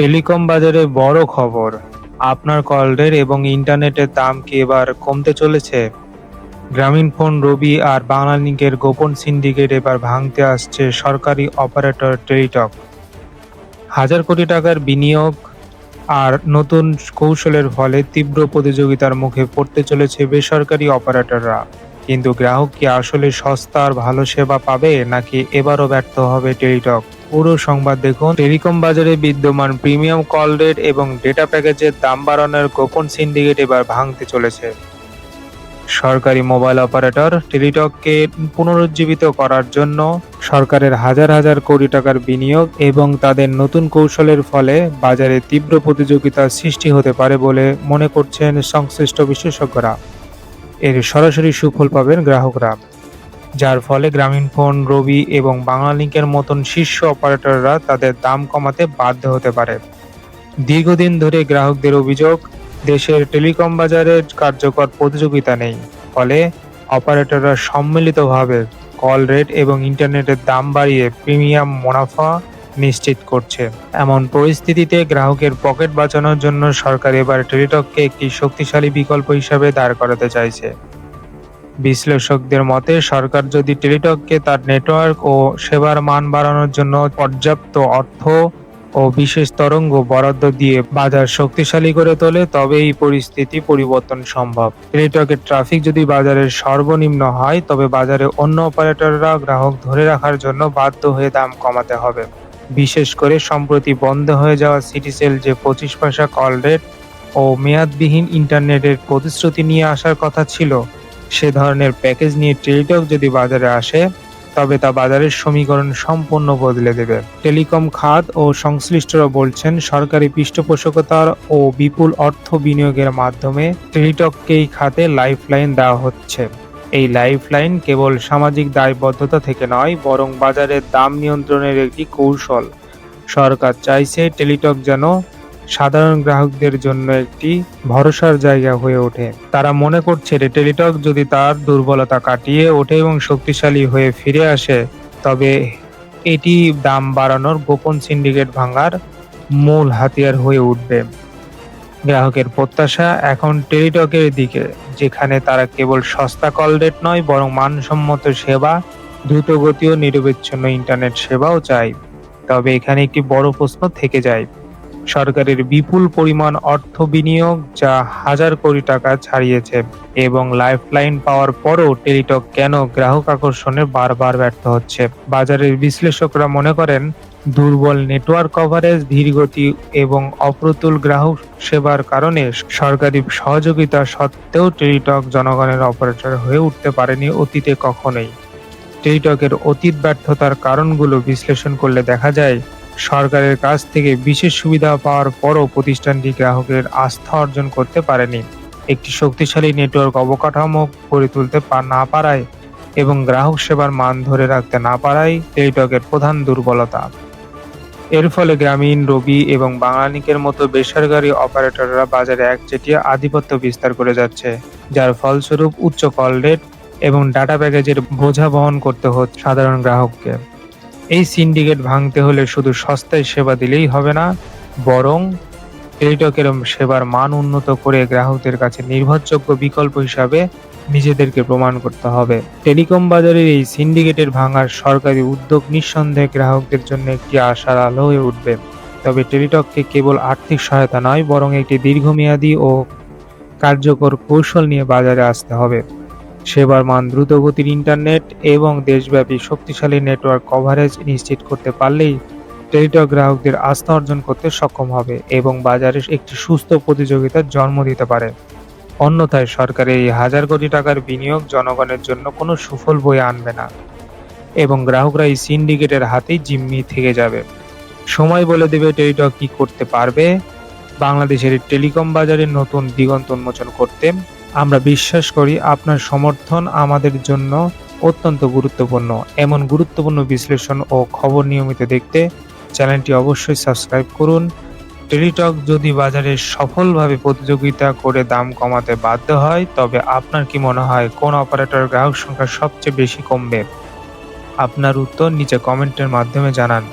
Telecom বাজারে বড় খবর। আপনার কল রেট এবং ইন্টারনেটের দাম কি এবার কমতে চলেছে? গ্রামীণফোন রবি আর বাংলালিংকের গোপন সিন্ডিকেট এবার ভাঙতে আসছে সরকারি অপারেটর টেলিটক। হাজার কোটি টাকার বিনিয়োগ আর নতুন কৌশলের ফলে তীব্র প্রতিযোগিতার মুখে পড়তে চলেছে বেসরকারি অপারেটররা। কিন্তু গ্রাহক কি আসলে সস্তা আর ভালো সেবা পাবে, নাকি এবারও ব্যর্থ হবে টেলিটক? পুরো সংবাদ দেখুন। টেলিকম বাজারে বিদ্যমান প্রিমিয়াম কল রেট এবং ডেটা প্যাকেজের দাম বাড়ানোর গোপন সিন্ডিকেট এবার ভাঙতে চলেছে। সরকারি মোবাইল অপারেটর টেলিটককে পুনরুজ্জীবিত করার জন্য সরকারের হাজার হাজার কোটি টাকার বিনিয়োগ এবং তাদের নতুন কৌশলের ফলে বাজারে তীব্র প্রতিযোগিতার সৃষ্টি হতে পারে বলে মনে করছেন সংশ্লিষ্ট বিশেষজ্ঞরা। এর সরাসরি সুফল পাবেন গ্রাহকরা। যার ফলে গ্রামীণফোন রবি এবং বাংলালিংকের মতন শীর্ষ অপারেটররা তাদের দাম কমাতে বাধ্য হতে পারে। দীর্ঘদিন ধরে গ্রাহকদের অভিযোগ, দেশের টেলিকম বাজারে কার্যকর প্রতিযোগিতা নেই। ফলে অপারেটররা সম্মিলিতভাবে কল রেট এবং ইন্টারনেটের দাম বাড়িয়ে প্রিমিয়াম মুনাফা নিশ্চিত করছে। এমন পরিস্থিতিতে গ্রাহকের পকেট বাঁচানোর জন্য সরকার এবার টেলিটককে একটি শক্তিশালী বিকল্প হিসাবে দাঁড় করাতে চাইছে। বিশ্লেষকদের মতে, সরকার যদি টেলিটককে তার নেটওয়ার্ক ও সেবার মান বাড়ানোর জন্য পর্যাপ্ত অর্থ ও বিশেষ তরঙ্গ বরাদ্দ দিয়ে বাজার শক্তিশালী করে তোলে, তবে এই পরিস্থিতি পরিবর্তন সম্ভব। টেলিটকের ট্রাফিক যদি বাজারের সর্বনিম্ন হয়, তবে বাজারে অন্য অপারেটররা গ্রাহক ধরে রাখার জন্য বাধ্য হয়ে দাম কমাতে হবে। বিশেষ করে সম্প্রতি বন্ধ হয়ে যাওয়া সিটিসেল যে পঁচিশ পয়সা কল রেট ও মেয়াদবিহীন ইন্টারনেটের প্রতিশ্রুতি নিয়ে আসার কথা ছিল সে ধরনের প্যাকেজ নিয়ে টেলিটক যদি বাজারে আসে, তবে তা বাজারের সমীকরণ সম্পূর্ণ বদলে দেবে। টেলিকম খাত ও সংশ্লিষ্টরা বলছেন, সরকারি পৃষ্ঠপোষকতার ও বিপুল অর্থ বিনিয়োগের মাধ্যমে টেলিটককে এই খাতে লাইফলাইন দেওয়া হচ্ছে। এই লাইফলাইন কেবল সামাজিক দায়বদ্ধতা থেকে নয়, বরং বাজারের দাম নিয়ন্ত্রণের একটি কৌশল। সরকার চাইছে টেলিটক যেন সাধারণ গ্রাহকদের জন্য একটি ভরসার জায়গা হয়ে ওঠে। তারা মনে করছে টেলিটক যদি তার দুর্বলতা কাটিয়ে ওঠে এবং শক্তিশালী হয়ে ফিরে আসে, তবে এটি দাম বাড়ানোর গোপন সিন্ডিকেট ভাঙার মূল হাতিয়ার হয়ে উঠবে। গ্রাহকের প্রত্যাশা এখন টেলিটকের দিকে, যেখানে তারা কেবল সস্তা কল রেট নয়, বরং মানসম্মত সেবা দ্রুতগতি ও নিরবিচ্ছিন্ন ইন্টারনেট সেবাও চাই তবে এখানে একটি বড় প্রশ্ন থেকে যায়। সরকারের বিপুল পরিমাণ অর্থ বিনিয়োগ যা হাজার কোটি টাকা ছাড়িয়েছে এবং লাইফলাইন পাওয়ার পরও টেলিটক কেন গ্রাহক আকর্ষণে বারবার ব্যর্থ হচ্ছে? বাজারের বিশ্লেষকরা মনে করেন, দুর্বল নেটওয়ার্ক কভারেজ, ধীরগতি এবং অপ্রতুল গ্রাহক সেবার কারণে সরকারি সহযোগিতা সত্ত্বেও টেলিটক জনগণের অপারেটর হয়ে উঠতে পারেনি অতীতে কখনোই। টেলিটকের অতীত ব্যর্থতার কারণগুলো বিশ্লেষণ করলে দেখা যায় সরকারের কাছ থেকে বিশেষ সুবিধা পাওয়ার পরও প্রতিষ্ঠানটি গ্রাহকের আস্থা অর্জন করতে পারেনি। একটি শক্তিশালী নেটওয়ার্ক অবকাঠামো গড়ে তুলতে না পারায় এবং গ্রাহক সেবার মান ধরে রাখতে না পারায় টেলিটকের প্রধান দুর্বলতা। এর ফলে গ্রামীণ, রবি এবং বাংলালিংকের মতো বেসরকারি অপারেটররা বাজারে একচেটিয়া আধিপত্য বিস্তার করে যাচ্ছে, যার ফলস্বরূপ উচ্চ কল রেট এবং ডাটা প্যাকেজের বোঝা বহন করতে হচ্ছে সাধারণ গ্রাহককে। এই সিন্ডিকেট ভাঙতে হলে শুধু সস্তায় সেবা দিলেই হবে না, বরং টেলিটকের সেবার মান উন্নত করে গ্রাহকদের কাছে নির্ভরযোগ্য বিকল্প হিসাবে নিজেদেরকে প্রমাণ করতে হবে। টেলিকম বাজারের এই সিন্ডিকেটের ভাঙার সরকারি উদ্যোগ নিঃসন্দেহে গ্রাহকদের জন্য একটি আশার আলো হয়ে উঠবে। তবে টেলিটককে কেবল আর্থিক সহায়তা নয়, বরং একটি দীর্ঘমেয়াদী ও কার্যকর কৌশল নিয়ে বাজারে আসতে হবে। সেবার মান দ্রুতগতির ইন্টারনেট এবং দেশব্যাপী শক্তিশালী নেটওয়ার্ক কভারেজ নিশ্চিত করতে পারলেই টেলিটক গ্রাহকদের আস্থা অর্জন করতে সক্ষম হবে এবং বাজারে একটি সুস্থ প্রতিযোগিতার জন্ম দিতে পারে। অন্যথায় সরকারের এই হাজার কোটি টাকার বিনিয়োগ জনগণের জন্য কোনো সুফল বয়ে আনবে না এবং গ্রাহকরা এই সিন্ডিকেটের হাতেই জিম্মি থেকে যাবে। সময় বলে দেবে টেলিটক কি করতে পারবে। বাংলাদেশের টেলিকম বাজারে নতুন দিগন্ত উন্মোচন করতে আমরা বিশ্বাস করি আপনার সমর্থন আমাদের জন্য অত্যন্ত গুরুত্বপূর্ণ। এমন গুরুত্বপূর্ণ বিশ্লেষণ ও খবর নিয়মিত দেখতে চ্যানেলটি অবশ্যই সাবস্ক্রাইব করুন। টেলিটক যদি বাজারে সফলভাবে প্রতিযোগিতা করে দাম কমাতে বাধ্য হয়, তবে আপনার কি মনে হয় কোন অপারেটর গ্রাহক সংখ্যা সবচেয়ে বেশি কমবে? আপনার উত্তর নিচে কমেন্টের মাধ্যমে জানান।